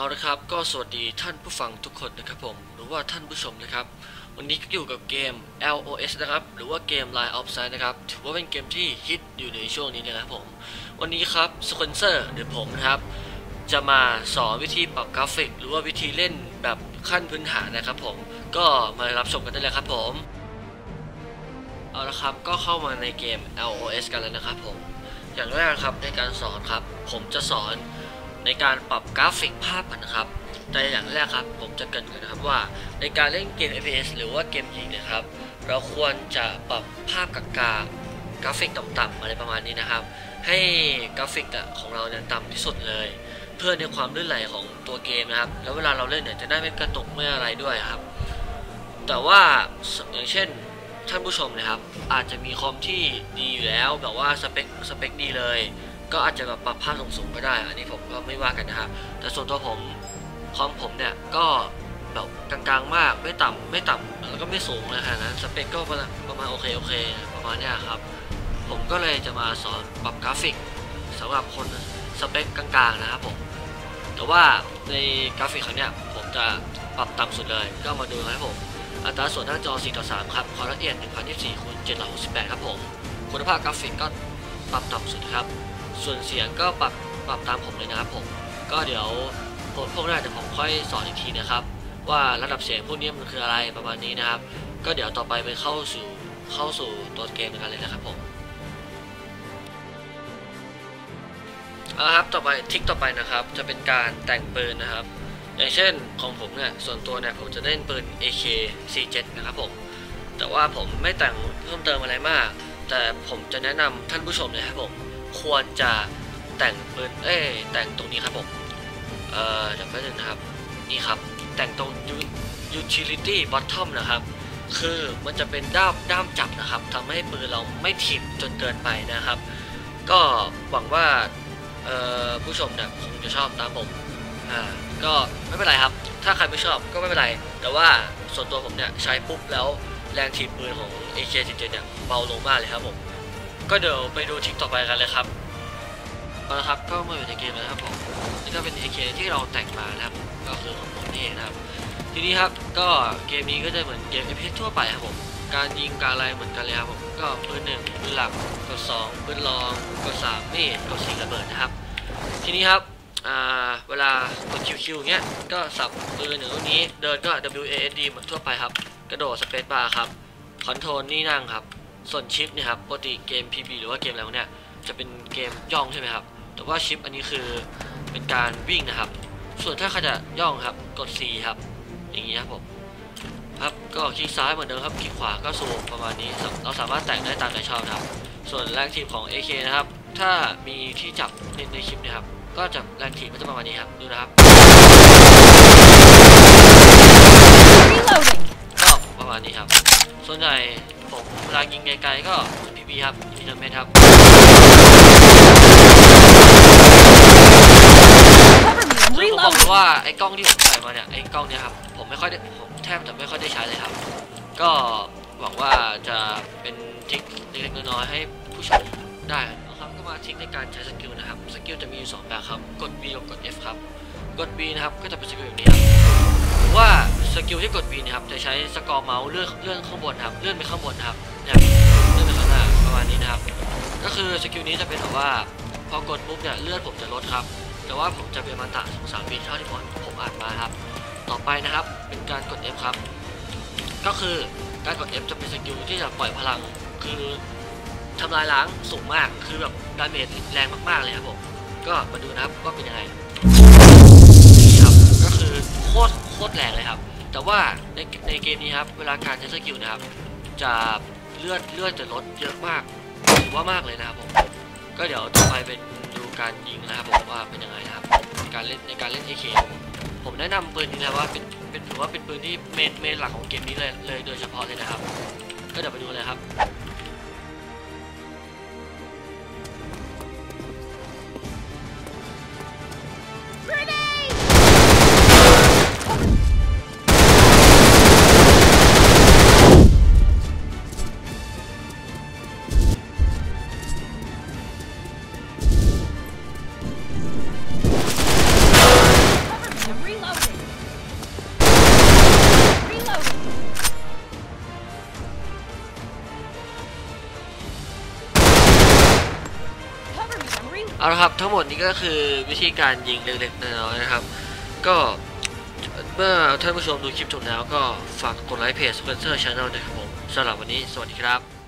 เอาละครับก็สวัสดีท่านผู้ฟังทุกคนนะครับผมหรือว่าท่านผู้ชมนะครับ วันนี้ก็อยู่กับเกม LOS นะครับหรือว่าเกม Line of Sight นะครับถือว่าเป็นเกมที่ฮิตอยู่ในช่วงนี้นะครับผมวันนี้ครับสปอนเซอร์หรือผมนะครับ จะมาสอนวิธีปรับกราฟิก หรือว่าวิธีเล่นแบบขั้นพื้นฐานนะครับผมก็มารับชมกันได้เลยครับผมเอาละครับก็เข้ามาในเกม LOS กันแล้วนะครับผมอย่างแรกครับในการสอนครับ ผมจะสอน ในการปรับกราฟิกภาพกันนะครับแต่อย่างแรกครับผมจะเกรินกันนะครับว่าในการเล่นเกม FPS หรือว่าเกมยิงนะครับ เราควรจะปรับภาพกากากราฟิกต่ำๆอะไรประมาณนี้นะครับ ให้กราฟิกอะของเราเนี่ยต่ำที่สุดเลย เพื่อในความลื่นไหลของตัวเกมนะครับ แล้วเวลาเราเล่นเนี่ยจะได้ไม่กระตุกไม่อะไรด้วยครับ แต่ว่าอย่างเช่นท่านผู้ชมนะครับ อาจจะมีคอมที่ดีอยู่แล้วแบบว่าสเปคสเปคดีเลย ก็อาจจะแบบปรับภาพสูงๆก็ได้ อันนี้ผมก็ไม่ว่ากันนะครับ แต่ส่วนตัวผมคอมผมเนี่ยก็แบบกลางๆมากไม่ต่ำไม่ต่ำแล้วก็ไม่สูงนะฮะนะสเปคก็ประมาณประมาณโอเคโอเคประมาณเนี้ยครับ ผมก็เลยจะมาสอนปรับกราฟิกสำหรับคนสเปคกลางๆนะครับผมแต่ว่าในกราฟิกครั้งเนี้ยผมจะปรับต่ำสุดเลย ก็มาดูนะครับผมอัตราส่วนหน้าจอ 4 ต่อ 3 ครับ ความละเอียด 1024คูณ768 ครับผม คุณภาพกราฟิกก็ปรับต่ำสุดครับ ส่วนเสียงก็ปรับปรับตามผมเลยนะครับผม ก็เดี๋ยวผมพวกหน้าเดี๋ยวผมค่อยสอนอีกทีนะครับ ว่าระดับเสียงพวกนี้มันคืออะไรประมาณนี้นะครับ ก็เดี๋ยวต่อไปไปเข้าสู่เข้าสู่ตัวเกมกันเลยนะครับผมเอาครับต่อไปทิกต่อไปนะครับ จะเป็นการแต่งปืนนะครับ อย่างเช่นของผมเนี่ยส่วนตัวเนี่ยผมจะเล่นปืน AK 47นะครับผมแต่ว่าผมไม่แต่งเพิ่มเติมอะไรมาก แต่ผมจะแนะนำท่านผู้ชมนะครับผม ควรจะแต่งปืนเอ้แต่งตรงนี้ครับผม เอ่อเดี๋ยวแป๊บนึงนะครับ นี่ครับ แต่งตรง utility bottom นะครับ คือมันจะเป็นด้ามด้ามจับนะครับทำให้ปืนเราไม่ถีบจนเกินไปนะครับ ก็หวังว่าเอ่อผู้ชมเนี่ยคงจะชอบตามผมอ่าก็ไม่เป็นไรครับ ถ้าใครไม่ชอบก็ไม่เป็นไร แต่ว่าส่วนตัวผมเนี่ยใช้ปุ๊บแล้วแรงถีบปืนของ AK47 เนี่ยเบาลงมากเลยครับผม ก็เดี๋ยวไปดูทริกต่อไปกันเลยครับเอาละครับก็มาอยู่ในเกมแล้วนะครับผมนี่ก็เป็น AK ที่เราแต่งมานะครับก็คือของผมนี่เองนะครับ ทีนี้ครับก็เกมนี้ก็จะเหมือนเกม FPS ทั่วไปครับผมการยิงการอะไรเหมือนกันเลยครับผมก็ปืนหนึ่งปืนหลักกดสองปืนรองกดสามเมตรกดสี่ระเบิดนะครับ ทีนี้ครับเวลากดคิวๆเงี้ยก็สับปืนหนึ่งตรงนี้เดินก็ W A S D เหมือนทั่วไปครับ กระโดดสเปซบาร์ครับคอนโทรลนี่นั่งครับ ส่วนชิปเนี่ยครับปกติเกม PB หรือว่าเกมอะไรพวกเนี้ยจะเป็นเกมย่องใช่ไหมครับ แต่ว่าชิปอันนี้คือเป็นการวิ่งนะครับ ส่วนถ้าใครจะย่องครับกด C ครับ อย่างนี้ครับผมครับก็คลิกซ้ายเหมือนเดิมครับคลิกขวาก็สูงประมาณนี้เราสามารถแต่งได้ตามใจชอบนะครับ ส่วนแรงทีมของ AK นะครับ ถ้ามีที่จับในในคลิปเนะครับ ก็จะแรงถีบก็จะประมาณนี้ครับดูนะครับ Reloading. ก็ประมาณนี้ครับ ส่วนใหญ่ ผมเวลายิงไกลๆก็พีพีครับพีเมตรครับ Cover me. I'm ซึ่งผมบอกเลยว่าไอ้กล้องที่ผมใส่มาเนี่ยไอ้กล้องเนี่ยครับผมไม่ค่อยได้ผมแทบจะไม่ค่อยได้ใช้เลยครับ ก็หวังว่าจะเป็นทริคเล็กๆน้อยๆให้ผู้ชมได้นะครับก็มาทริคในการใช้สกิลนะครับสกิลจะมีอยู่สองแบบครับกด B กับกด F ครับ กด B นะครับก็จะเป็นสกิลแบบนี้ครับหรือว่าสกิลที่กด B นะครับจะใช้สกอร์เมาส์เลื่อนเลื่อนข้างบนครับเลื่อนไปข้างบนครับเนี่ยเลื่อนไปข้างหน้าประมาณนี้นะครับ ก็คือสกิลนี้จะเป็นแบบว่า พอกดปุ๊บเนี่ยเลือดผมจะลดครับ แต่ว่าผมจะเป็นมาตราสองสามวิเท่าที่ผมผมอ่านมาครับ ต่อไปนะครับเป็นการกด F ครับ ก็คือการกด F จะเป็นสกิลที่จะปล่อยพลังคือทำลายล้างสูงมากคือแบบดาเมจแรงมากๆเลยครับผมก็มาดูนะครับว่าเป็นยังไง โคตรโคตรแรงเลยครับ แต่ว่าในในเกมนี้ครับ เวลาการใช้สกิลนะครับ จะเลือดเลือดจะลดเยอะมากถือว่ามากเลยนะครับผม ก็เดี๋ยวต่อไปเป็นดูการยิงนะครับผมว่าเป็นยังไงนะครับในการเล่นในการเล่น AK ผมแนะนำปืนนี้นะว่าเป็นเป็นถือว่าเป็นปืนที่เมนเมนหลักของเกมนี้เลยเลยโดยเฉพาะเลยนะครับ ก็เดี๋ยวไปดูเลยครับ เอาละครับทั้งหมดนี้ก็คือวิธีการยิงเล็กๆน้อยๆนะครับ ก็เมื่อท่านผู้ชมดูคลิปจบแล้วก็ฝากกดไลค์เพจสเปนเซอร์ชาแนลด้วยครับผมสำหรับวันนี้สวัสดีครับ